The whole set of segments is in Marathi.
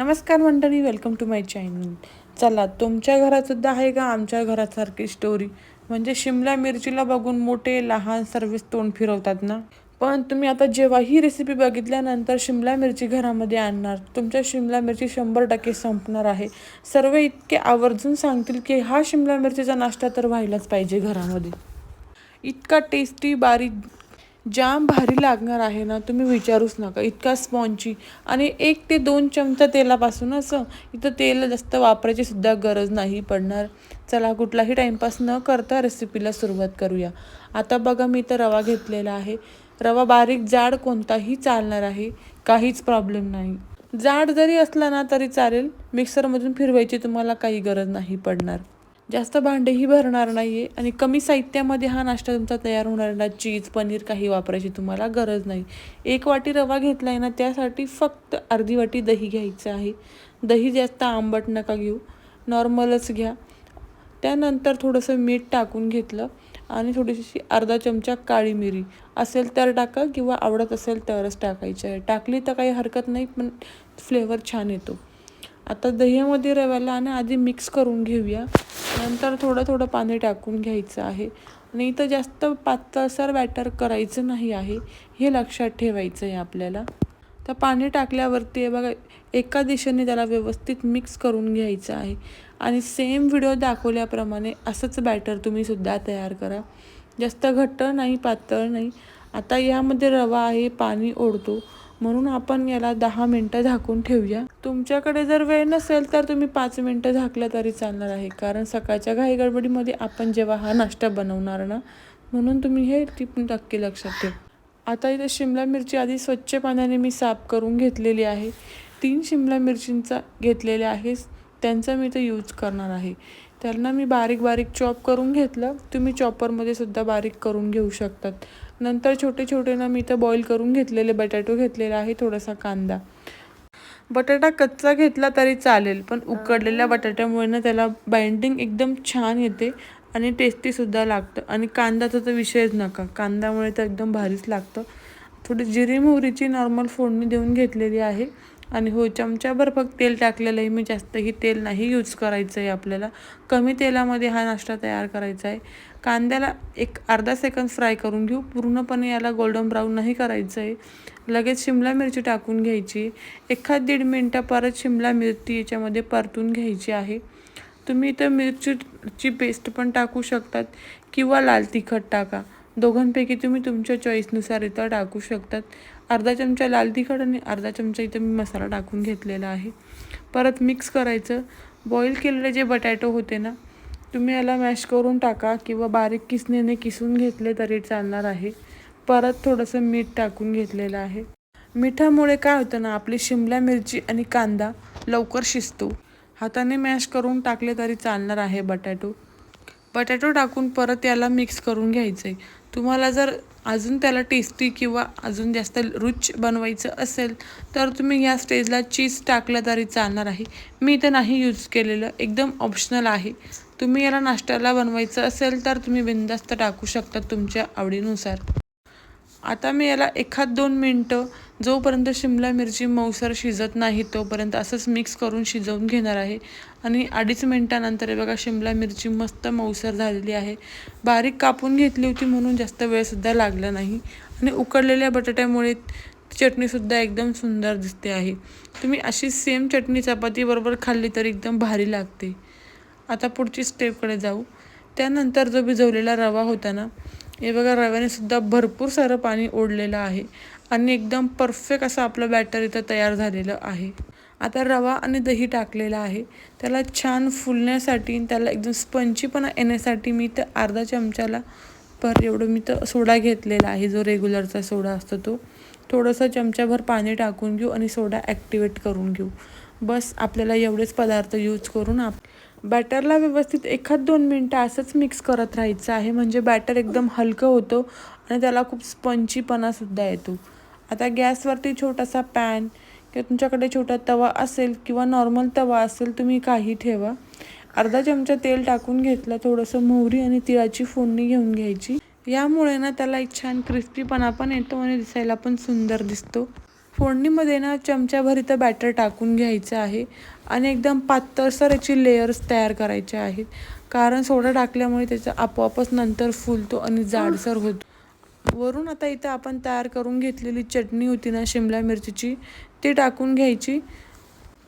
नमस्कार मंडळी वेलकम टू माय चॅनल चला तुमच्या घरातसुद्धा आहे का? आमच्या घरासारखी स्टोरी म्हणजे शिमला मिरचीला बघून मोठे लहान सर्विस तोंड फिरवतात ना? पण तुम्ही आता जेव्हा ही रेसिपी बघितल्यानंतर शिमला मिरची घरामध्ये आणणार. तुमच्या शिमला मिरची शंभर टक्के संपणार आहे. सर्व इतके आवर्जून सांगतील की हा शिमला मिरचीचा नाश्ता तर व्हायलाच पाहिजे घरामध्ये. इतका टेस्टी बारीक जाम भारी लागणार आहे ना तुम्ही विचारूच नका. इतका स्पॉन्ची आणि एक ते दोन चमचा तेलापासून असं इथं तेल जास्त वापरायची सुद्धा गरज नाही पडणार. चला कुठलाही टाईमपास न करता रेसिपीला सुरुवात करूया. आता बघा मी इथं रवा घेतलेला आहे. रवा बारीक जाड कोणताही चालणार आहे. काहीच प्रॉब्लेम नाही. जाड जरी असला ना तरी चालेल. मिक्सरमधून फिरवायची तुम्हाला काही गरज नाही पडणार. जास्त भांडेही भरणार नाही आहे आणि कमी साहित्यामध्ये हा नाश्ता तुमचा तयार होणार ना चीज पनीर काही वापरायची तुम्हाला गरज नाही. एक वाटी रवा घेतला आहे ना त्यासाठी फक्त अर्धी वाटी दही घ्यायचं आहे. दही जास्त आंबट नका घेऊ. नॉर्मलच घ्या. त्यानंतर थोडंसं मीठ टाकून घेतलं आणि थोडीशी अर्धा चमचा काळी मिरी. असेल तर टाका किंवा आवडत असेल तरच टाकायची आहे. टाकली तर काही हरकत नाही पण फ्लेवर छान येतो. आता दह्यामध्ये रव्याला आणि आधी मिक्स करून घेऊया. नंतर थोडं थोडं पाणी टाकून घ्यायचं आहे. आणि इथं जास्त पातळसर बॅटर करायचं नाही आहे हे लक्षात ठेवायचं आहे आपल्याला. तर पाणी टाकल्यावरती बघा एका दिशेने त्याला व्यवस्थित मिक्स करून घ्यायचं आहे. आणि सेम व्हिडिओ दाखवल्याप्रमाणे असंच बॅटर तुम्ही सुद्धा तयार करा. जास्त घट्ट नाही पातळ नाही. आता यामध्ये रवा आहे पाणी ओढतो. म्हणून आपण याला दहा मिनटं झाकून ठेवूया. तुमच्याकडे जर वेळ नसेल तर तुम्ही पाच मिनटं झाकलं तरी चालणार आहे. कारण सकाळच्या घाई गडबडीमध्ये आपण जेव्हा हा नाश्ता बनवणार ना म्हणून तुम्ही हे टिप नक्की लक्षात ठेव. आता इथे शिमला मिरची आधी स्वच्छ पाण्याने मी साफ करून घेतलेली आहे. तीन शिमला मिरचींचा घेतलेल्या आहे. त्यांचा मी तर यूज करणार आहे. त्यांना मी बारीक बारीक चॉप करून घेतलं. तुम्ही चॉपरमध्ये सुद्धा बारीक करून घेऊ शकतात. नंतर छोटे छोटे ना मी इथं बॉईल करून घेतलेले बटाटो घेतलेला आहे थोडासा कांदा. बटाटा कच्चा घेतला तरी चालेल पण उकडलेल्या बटाट्यामुळे ना त्याला बाइंडिंग एकदम छान येते आणि टेस्टीसुद्धा लागतं. आणि कांद्याचा तर विषयच नका कांद्यामुळे तर एकदम भारीच लागतं. थोडी जिरी मोहरीची नॉर्मल फोडणी देऊन घेतलेली आहे. आणि हो चमच्याभर फक्त तेल टाकलेलं आहे मी जास्तही तेल नाही यूज करायचं आहे आपल्याला. कमी तेलामध्ये हा नाश्ता तयार करायचा आहे कांद्याला एक अर्धा सेकंद फ्राय करून घेऊ. पूर्णपणे याला गोल्डन ब्राऊन नाही करायचं आहे लगेच शिमला मिरची टाकून घ्यायची. एखाद दीड मिनटं परत शिमला मिरची याच्यामध्ये परतून घ्यायची आहे. तुम्ही इथं मिरचीची पेस्ट पण टाकू शकतात किंवा लाल तिखट टाका. दोघांपैकी तुम्ही तुमच्या चॉईसनुसार इथं टाकू शकतात. अर्धा चमचा लाल तिखट आणि अर्धा चमचा इथं मी मसाला टाकून घेतलेला आहे. परत मिक्स करायचं. बॉईल केलेले जे बटॅटो होते ना तुम्ही याला मॅश करून टाका किंवा बारीक किसणीने किसून घेतले तरी चालणार आहे. परत थोडंसं मीठ टाकून घेतलेलं आहे. मिठामुळे काय होतं ना आपली शिमला मिरची आणि कांदा लवकर शिजतो. हाताने मॅश करून टाकले तरी चालणार आहे बटॅटो. बटॅटो टाकून परत याला मिक्स करून घ्यायचं आहे तुम्हाला जर अजून त्याला टेस्टी किंवा अजून जास्त रुच बनवायचं असेल तर तुम्ही या स्टेजला चीज टाकलं तरी चालणार आहे. मी तर नाही यूज केलेलं एकदम ऑप्शनल आहे. तुम्ही याला नाश्त्याला बनवायचं असेल तर तुम्ही बिंदास्त टाकू शकता तुमच्या आवडीनुसार. आता मी याला एखाद दोन मिनटं जोपर्यंत शिमला मिरची मऊसर शिजत नाही तोपर्यंत असंच मिक्स करून शिजवून घेणार आहे. आणि अडीच मिनटानंतर बघा शिमला मिरची मस्त मऊसर झालेली आहे. बारीक कापून घेतली होती म्हणून जास्त वेळसुद्धा लागला नाही. आणि उकडलेल्या बटाट्यामुळे चटणीसुद्धा एकदम सुंदर दिसते आहे. तुम्ही अशी सेम चटणी चपातीबरोबर खाल्ली तर एकदम भारी लागते. आता पुढची स्टेपकडे जाऊ. त्यानंतर जो भिजवलेला रवा होता ना हे बघा रव्याने सुद्धा भरपूर सारं पाणी ओढलेलं आहे आणि एकदम परफेक्ट असं आपलं बॅटर इथं तयार झालेलं आहे. आता रवा आणि दही टाकलेलं आहे. त्याला छान फुलण्यासाठी त्याला एकदम स्पंचीपणा येण्यासाठी मी तर अर्धा चमच्याला पर एवढं मी तर सोडा घेतलेला आहे. जो रेग्युलरचा सोडा असतो तो. थोडंसं चमच्याभर पाणी टाकून घेऊ आणि सोडा ॲक्टिवेट करून घेऊ. बस आपल्याला एवढेच पदार्थ यूज करून आप बॅटरला व्यवस्थित एखाद दोन मिनटं असंच मिक्स करत राहायचं आहे. म्हणजे बॅटर एकदम हलकं होतं आणि त्याला खूप स्पंचीपणासुद्धा येतो. आता गॅसवरती छोटासा पॅन किंवा तुमच्याकडे छोटा तवा असेल किंवा नॉर्मल तवा असेल तुम्ही काही ठेवा. अर्धा चमचा तेल टाकून घेतलं थोडंसं मोहरी आणि तिळाची फोडणी घेऊन घ्यायची. यामुळे ना त्याला एक छान क्रिस्पीपणा पण येतो आणि दिसायला पण सुंदर दिसतो. फोडणीमध्ये ना चमच्याभर इथं बॅटर टाकून घ्यायचं आहे. आणि एकदम पातळसर याची लेयर्स तयार करायचे आहेत. कारण सोडा टाकल्यामुळे त्याचा आपोआपच नंतर फुलतो आणि जाडसर होतो. वरून आता इथं आपण तयार करून घेतलेली चटणी होती ना शिमला मिरचीची ती टाकून घ्यायची.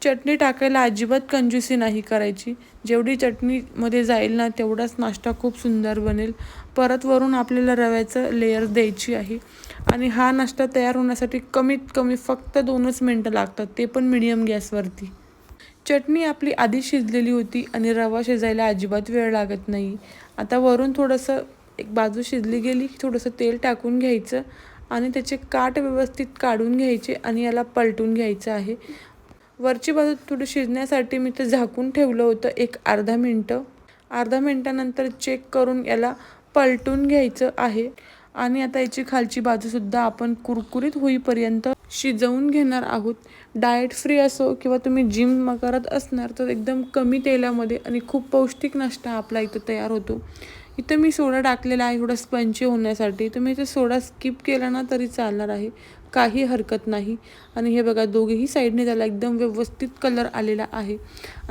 चटणी टाकायला अजिबात कंजूसी नाही करायची. जेवढी चटणीमध्ये जाईल ना तेवढाच नाश्ता खूप सुंदर बनेल. परत वरून आपल्याला रव्याचं लेयर द्यायची आहे. आणि हा नाश्ता तयार होण्यासाठी कमीत कमी फक्त दोनच मिनटं लागतात ते पण मिडियम गॅसवरती चटणी आपली आधी शिजलेली होती आणि रवा शिजायला अजिबात वेळ लागत नाही. आता वरून थोडंसं एक बाजू शिजली गेली की थोडंसं तेल टाकून घ्यायचं आणि त्याचे काट व्यवस्थित काढून घ्यायचे आणि याला पलटून घ्यायचं आहे. वरची बाजू थोडी शिजण्यासाठी मी ते झाकून ठेवलं होतं एक अर्धा मिनटं. अर्धा मिनटानंतर चेक करून याला पलटून घ्यायचं आहे. आणि आता याची खालची बाजूसुद्धा आपण कुरकुरीत होईपर्यंत शिजवून घेणार आहोत. डाएट फ्री असो किंवा तुम्ही जिम करत असणार तर एकदम कमी तेलामध्ये आणि खूप पौष्टिक नाश्ता आपला इथं तयार होतो. इथं मी सोडा टाकलेला आहे थोडा स्पंची होण्यासाठी. तुम्ही इथे सोडा स्किप केला ना तरी चालणार आहे. काही हरकत नाही. आणि हे बघा दोघेही साईडने त्याला एकदम व्यवस्थित कलर आलेला आहे.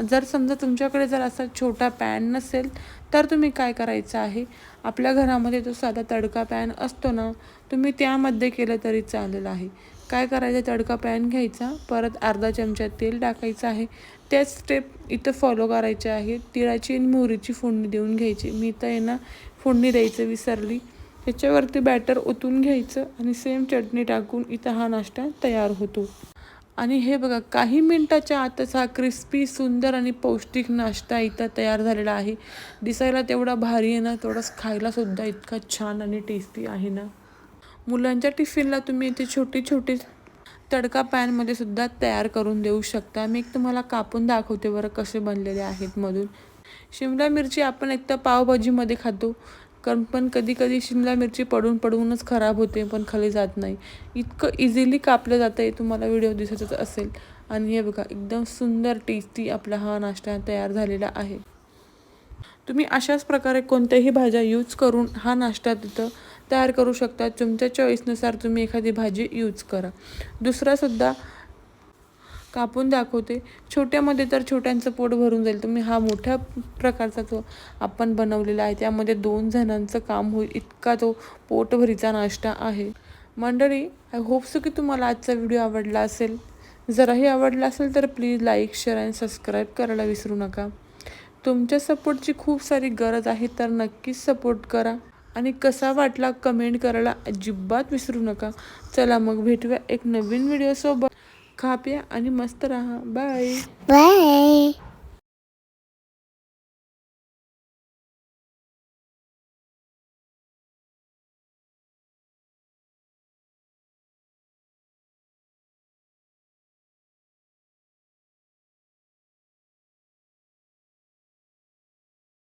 जर समजा तुमच्याकडे जर असा छोटा पॅन नसेल तर तुम्ही काय करायचं आहे? आपल्या घरामध्ये जो साधा तडका पॅन असतो ना तुम्ही त्यामध्ये केलं तरी चालेल आहे. काय करायचं? तडका पॅन घ्यायचा परत अर्धा चमचा तेल टाकायचं आहे. त्याच स्टेप इथं फॉलो करायचे आहे. तिळाची आणि मोहरीची फोडणी देऊन घ्यायची. मी तर आहे ना फोडणी द्यायचं विसरली. त्याच्यावरती बॅटर ओतून घ्यायचं आणि सेम चटणी टाकून इथं हा नाश्ता तयार होतो. आणि हे बघा काही मिनटाच्या आतच हा क्रिस्पी सुंदर आणि पौष्टिक नाश्ता इथं तयार झालेला आहे. दिसायला तेवढा भारी आहे ना तेवढाच खायलासुद्धा इतका छान आणि टेस्टी आहे ना. मुलांच्या टिफिनला तुम्ही इथे छोटी छोटी तडका पॅनमध्ये सुद्धा तयार करून देऊ शकता. मी एक तुम्हाला कापून दाखवते बरं कसे बनलेले आहेत मधून. शिमला मिरची आपण एक तर पावभाजीमध्ये खातो. कारण पण कधी कधी शिमला मिरची पडून पडूनच खराब होते पण खाली जात नाही. इतकं इझिली कापलं जातं आहे तुम्हाला व्हिडिओ दिसतच असेल. आणि हे बघा एकदम सुंदर टेस्टी आपला हा नाश्ता तयार झालेला आहे. तुम्ही अशाच प्रकारे कोणत्याही भाज्या यूज करून हा नाश्ता तिथं तयार करू शकता. तुमच्या चॉईसनुसार तुम्ही एखादी भाजी यूज करा. दुसरासुद्धा कापून दाखवते. छोट्यामध्ये तर छोट्यांचं पोट भरून जाईल. तुम्ही हा मोठ्या प्रकारचा तो आपण बनवलेला आहे त्यामध्ये दोन जणांचं काम होईल. इतका तो पोटभरीचा नाश्ता आहे. मंडळी आय होप की तुम्हाला आजचा व्हिडिओ आवडला असेल. जराही आवडला असेल तर प्लीज लाईक शेअर आणि सबस्क्राईब करायला विसरू नका. तुमच्या सपोर्टची खूप सारी गरज आहे तर नक्कीच सपोर्ट करा. आणि कसा वाटला कमेंट करायला अजिबात विसरू नका. चला मग भेटूया एक नवीन व्हिडिओसोबत खा प्या आणि मस्त राहा. Bye bye